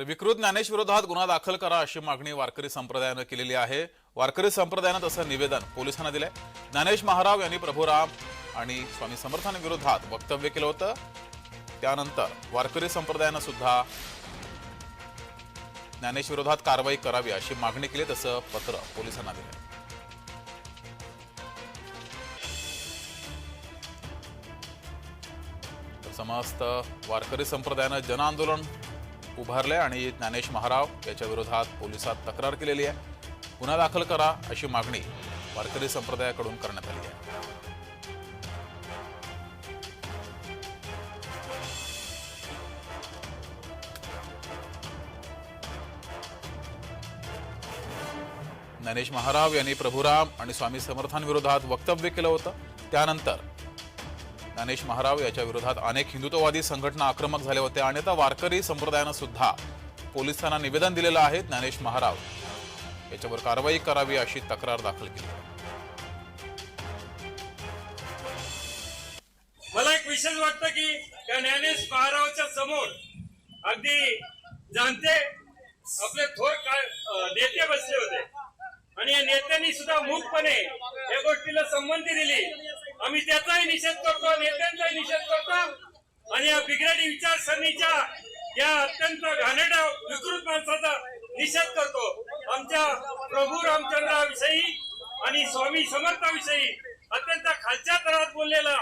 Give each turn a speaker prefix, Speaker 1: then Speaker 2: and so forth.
Speaker 1: तर विकृत ज्ञानेश विरोधात गुन्हा दाखल करा अशी मागणी वारकरी संप्रदायानं केलेली आहे. वारकरी संप्रदायानं तसं निवेदन पोलिसांना दिलंय. ज्ञानेश महाराव यांनी प्रभुराम आणि स्वामी समर्थांविरोधात वक्तव्य केलं होतं. त्यानंतर वारकरी संप्रदायानं सुद्धा ज्ञानेश विरोधात कारवाई करावी अशी मागणी केली तसं पत्र पोलिसांना दिलंय. समस्त वारकरी संप्रदायानं जनआंदोलन उभारले आणि ज्ञानेश महाराव याच्या विरोधात पोलिसात तक्रार केलेली आहे. गुन्हा दाखल करा अशी मागणी वारकरी संप्रदायाकडून करण्यात आली आहे. ज्ञानेश महाराव यांनी प्रभुराम आणि स्वामी समर्थांविरोधात वक्तव्य केलं होतं. त्यानंतर ज्ञानेश महाराव याच्या विरोधात अनेक हिंदुत्ववादी संघटना आक्रमक झाल्या होत्या आणि आता वारकरी संप्रदायानं सुद्धा पोलिसांना निवेदन दिलेलं आहे ज्ञानेश महाराव. याच्यावर कारवाई करावी अशी तक्रार दाखल केली.
Speaker 2: मला एक विशेष वाटतं की त्या ज्ञानेश महारावच्या समोर अगदी जाणते आपले थोर नेते बसले होते. आणि या नेत्यांनी सुद्धा मूकपणे या गोष्टीला संमती दिली. आम्ही त्याचाही निषेध करतो नेत्यांचाही निषेध करतो. आणि या बिघडणी विचारसरणीच्या या अत्यंत घाणेरड्या विकृत माणसाचा निषेध करतो. आमच्या प्रभू रामचंद्राविषयी आणि स्वामी समर्थाविषयी अत्यंत खालच्या तरात बोललेला